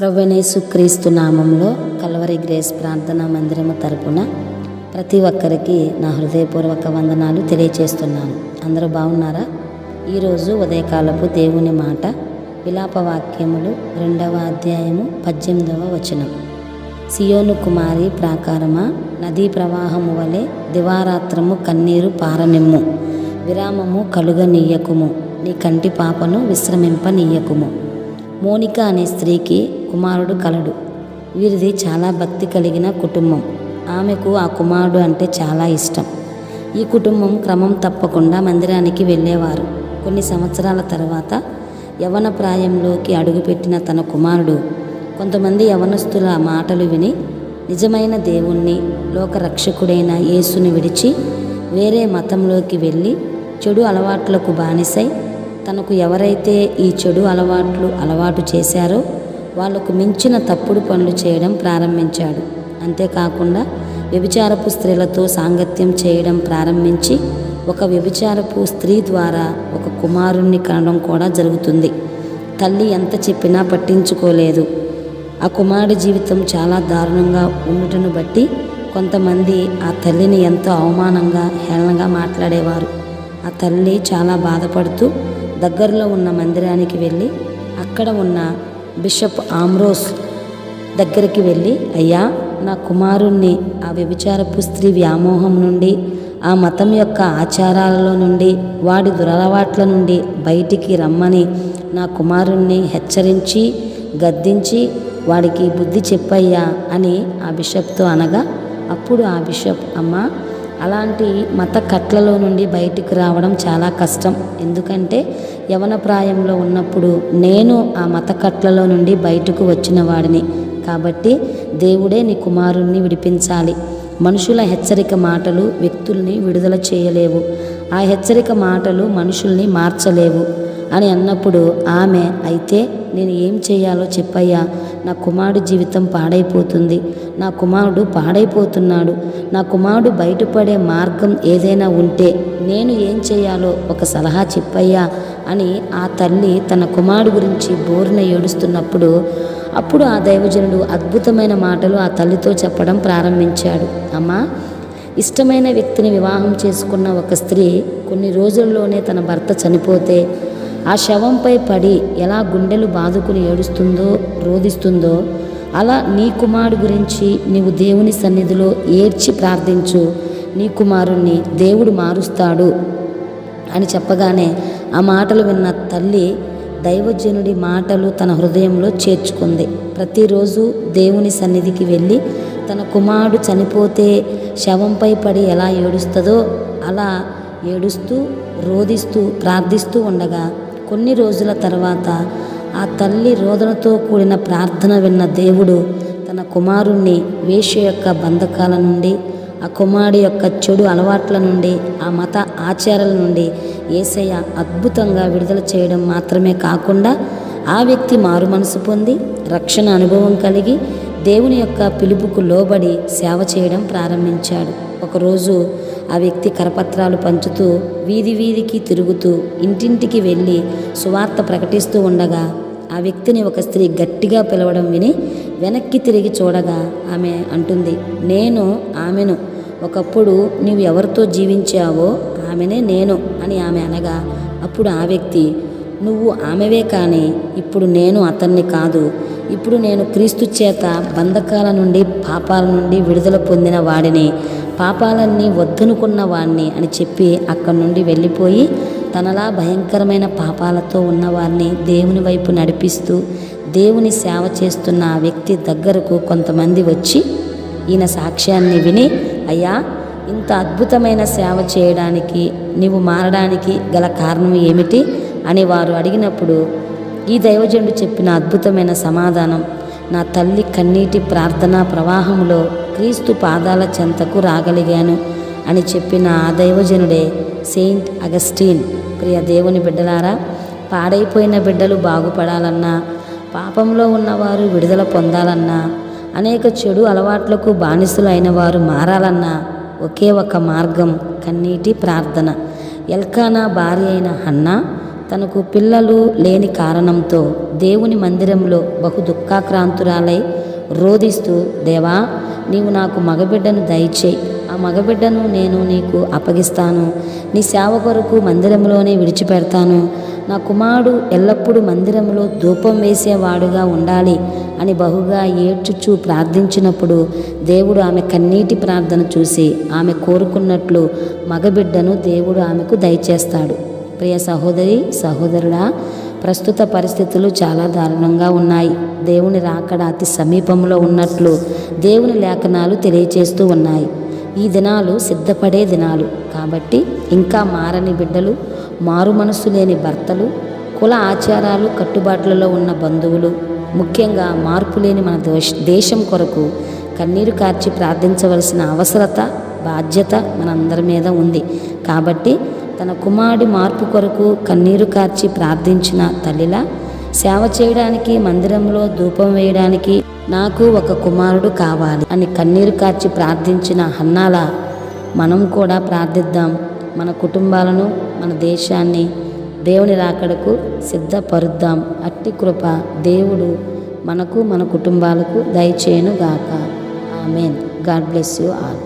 ప్రవ్వనేసుక్రీస్తు నామంలో Calvary grace ప్రార్థనా మందిరము తరపున ప్రతి ఒక్కరికి నా హృదయపూర్వక వందనాలు తెలియచేస్తున్నాను. అందరూ బాగున్నారా? ఈరోజు ఉదయకాలపు దేవుని మాట విలాప వాక్యములు రెండవ అధ్యాయము పద్దెనిమిదవ వచనం. సియోను కుమారి ప్రాకారమా నదీ ప్రవాహము వలె దివారాత్రము కన్నీరు పారనిమ్ము విరామము కలుగనీయకుము నీ కంటి పాపను విశ్రమింపనీయకుము. మోనిక అనే స్త్రీకి కుమారుడు కలడు. వీరిది చాలా భక్తి కలిగిన కుటుంబం. ఆమెకు ఆ కుమారుడు అంటే చాలా ఇష్టం. ఈ కుటుంబం క్రమం తప్పకుండా మందిరానికి వెళ్ళేవారు. కొన్ని సంవత్సరాల తర్వాత యవన ప్రాయంలోకి అడుగుపెట్టిన తన కుమారుడు కొంతమంది యవనస్తుల మాటలు విని నిజమైన దేవుణ్ణి లోకరక్షకుడైన యేసుని విడిచి వేరే మతంలోకి వెళ్ళి చెడు అలవాట్లకు బానిసై తనకు ఎవరైతే ఈ చెడు అలవాట్లు అలవాటు చేశారో వాళ్ళకు మించిన తప్పుడు పనులు చేయడం ప్రారంభించాడు. అంతేకాకుండా వ్యభిచారపు స్త్రీలతో సాంగత్యం చేయడం ప్రారంభించి ఒక వ్యభిచారపు స్త్రీ ద్వారా ఒక కుమారుణ్ణి కనడం కూడా జరుగుతుంది. తల్లి ఎంత చెప్పినా పట్టించుకోలేదు. ఆ కుమారుడి జీవితం చాలా దారుణంగా ఉండుటను బట్టి కొంతమంది ఆ తల్లిని ఎంతో అవమానంగా హేళనగా మాట్లాడేవారు. ఆ తల్లి చాలా బాధపడుతూ దగ్గరలో ఉన్న మందిరానికి వెళ్ళి అక్కడ ఉన్న బిషప్ ఆమ్రోస్ దగ్గరికి వెళ్ళి అయ్యా నా కుమారుణ్ణి ఆ వ్యభిచారపు స్త్రీ వ్యామోహం నుండి ఆ మతం యొక్క ఆచారాలలో నుండి వాడి దురలవాట్ల నుండి బయటికి రమ్మని నా కుమారుణ్ణి హెచ్చరించి గద్దించి వాడికి బుద్ధి చెప్పయ్యా అని ఆ బిషప్తో అనగా అప్పుడు ఆ బిషప్ అమ్మ అలాంటి మత కట్లలో నుండి బయటికి రావడం చాలా కష్టం. ఎందుకంటే యవన ప్రాయంలో ఉన్నప్పుడు నేను ఆ మత కట్లలో నుండి బయటకు వచ్చిన వాడిని. కాబట్టి దేవుడే నీ కుమారుణ్ణి విడిపించాలి. మనుషుల హెచ్చరిక మాటలు వ్యక్తుల్ని విడుదల చేయలేవు. ఆ హెచ్చరిక మాటలు మనుషుల్ని మార్చలేవు. అని అన్నప్పుడు ఆమె అయితే నేను ఏం చేయాలో చెప్పయ్యా. నా కుమారుడు జీవితం పాడైపోతుంది. నా కుమారుడు పాడైపోతున్నాడు. నా కుమారుడు బయటపడే మార్గం ఏదైనా ఉంటే నేను ఏం చేయాలో ఒక సలహా చెప్పయ్యా అని ఆ తల్లి తన కుమారుడు గురించి బోరున ఏడుస్తున్నప్పుడు అప్పుడు ఆ దైవజనుడు అద్భుతమైన మాటలు ఆ తల్లితో చెప్పడం ప్రారంభించాడు. అమ్మా ఇష్టమైన వ్యక్తిని వివాహం చేసుకున్న ఒక స్త్రీ కొన్ని రోజుల్లోనే తన భర్త చనిపోతే ఆ శవంపై పడి ఎలా గుండెలు బాదుకుని ఏడుస్తుందో రోధిస్తుందో అలా నీ కుమారుడు గురించి నీవు దేవుని సన్నిధిలో ఏడ్చి ప్రార్థించు. నీ కుమారుణ్ణి దేవుడు మారుస్తాడు అని చెప్పగానే ఆ మాటలు విన్న తల్లి దైవజనుడి మాటలు తన హృదయంలో చేర్చుకుంది. ప్రతిరోజు దేవుని సన్నిధికి వెళ్ళి తన కుమారుడు చనిపోతే శవంపై పడి ఎలా ఏడుస్తుందో అలా ఏడుస్తూ రోధిస్తూ ప్రార్థిస్తూ ఉండగా కొన్ని రోజుల తర్వాత ఆ తల్లి రోదనతో కూడిన ప్రార్థన విన్న దేవుడు తన కుమారుణ్ణి వేష్య యొక్క బంధకాల నుండి ఆ కుమారుడి యొక్క చెడు అలవాట్ల నుండి ఆ మత ఆచారాల నుండి ఏసయ్య అద్భుతంగా విడుదల చేయడం మాత్రమే కాకుండా ఆ వ్యక్తి మారు మనసు పొంది రక్షణ అనుభవం కలిగి దేవుని యొక్క పిలుపుకు లోబడి సేవ చేయడం ప్రారంభించాడు. ఒకరోజు ఆ వ్యక్తి కరపత్రాలు పంచుతూ వీధి వీధికి తిరుగుతూ ఇంటింటికి వెళ్ళి సువార్త ప్రకటిస్తూ ఉండగా ఆ వ్యక్తిని ఒక స్త్రీ గట్టిగా పిలవడం విని వెనక్కి తిరిగి చూడగా ఆమె అంటుంది నేను ఆమెను ఒకప్పుడు నీవు ఎవరితో జీవించావో ఆమెనే నేను అని ఆమె అనగా అప్పుడు ఆ వ్యక్తి నువ్వు ఆమెవే కానీ ఇప్పుడు నేను అతన్ని కాదు ఇప్పుడు నేను క్రీస్తు చేత బంధకాల నుండి పాపాల నుండి విడుదల పొందిన వాడిని పాపాలన్నీ వద్దనుకున్న వాడిని అని చెప్పి అక్కడి నుండి వెళ్ళిపోయి తనలా భయంకరమైన పాపాలతో ఉన్నవారిని దేవుని వైపు నడిపిస్తూ దేవుని సేవ చేస్తున్న ఆ వ్యక్తి దగ్గరకు కొంతమంది వచ్చి ఈయన సాక్ష్యాన్ని విని అయ్యా ఇంత అద్భుతమైన సేవ చేయడానికి నీవు మారడానికి గల కారణం ఏమిటి? అని వారు అడిగినప్పుడు ఈ దైవజనుడు చెప్పిన అద్భుతమైన సమాధానం నా తల్లి కన్నీటి ప్రార్థనా ప్రవాహంలో క్రీస్తు పాదాల చెంతకు రాగలిగాను అని చెప్పిన ఆ దైవజనుడే సెయింట్ అగస్టీన్. ప్రియ దేవుని బిడ్డలారా పాడైపోయిన బిడ్డలు బాగుపడాలన్నా పాపంలో ఉన్నవారు విడుదల పొందాలన్నా అనేక చెడు అలవాట్లకు బానిసలు అయిన వారు మారాలన్నా ఒకే ఒక మార్గం కన్నీటి ప్రార్థన. ఎల్కానా భార్య అయిన హన్నా తనకు పిల్లలు లేని కారణంతో దేవుని మందిరంలో బహు దుఃఖాక్రాంతురాలై రోధిస్తూ దేవా నీవు నాకు మగబిడ్డను దయచేయి. ఆ మగబిడ్డను నేను నీకు అప్పగిస్తాను. నీ సేవ కొరకు మందిరంలోనే విడిచిపెడతాను. నా కుమారుడు ఎల్లప్పుడూ మందిరంలో ధూపం వేసేవాడుగా ఉండాలి అని బహుగా ఏడ్చుచూ ప్రార్థించినప్పుడు దేవుడు ఆమె కన్నీటి ప్రార్థన చూసి ఆమె కోరుకున్నట్లు మగబిడ్డను దేవుడు ఆమెకు దయచేస్తాడు. ప్రియ సహోదరి సహోదరుడా ప్రస్తుత పరిస్థితులు చాలా దారుణంగా ఉన్నాయి. దేవుని రాకడ అతి సమీపంలో ఉన్నట్లు దేవుని లేఖనాలు తెలియచేస్తూ ఉన్నాయి. ఈ దినాలు సిద్ధపడే దినాలు. కాబట్టి ఇంకా మారని బిడ్డలు మారు మనస్సు లేని భర్తలు కుల ఆచారాలు కట్టుబాట్లలో ఉన్న బంధువులు ముఖ్యంగా మార్పు లేని మన దేశం కొరకు కన్నీరు కార్చి ప్రార్థించవలసిన అవసరత బాధ్యత మనందరి మీద ఉంది. కాబట్టి తన కుమారుడి మార్పు కొరకు కన్నీరు కార్చి ప్రార్థించిన తల్లిలా సేవ చేయడానికి మందిరంలో ధూపం వేయడానికి నాకు ఒక కుమారుడు కావాలి అని కన్నీరు కార్చి ప్రార్థించిన హన్నాల మనం కూడా ప్రార్థిద్దాం. మన కుటుంబాలను మన దేశాన్ని దేవుని రాకడకు సిద్ధపరుద్దాం. అట్టి కృప దేవుడు మనకు మన కుటుంబాలకు దయచేయను గాక amen. God bless you all.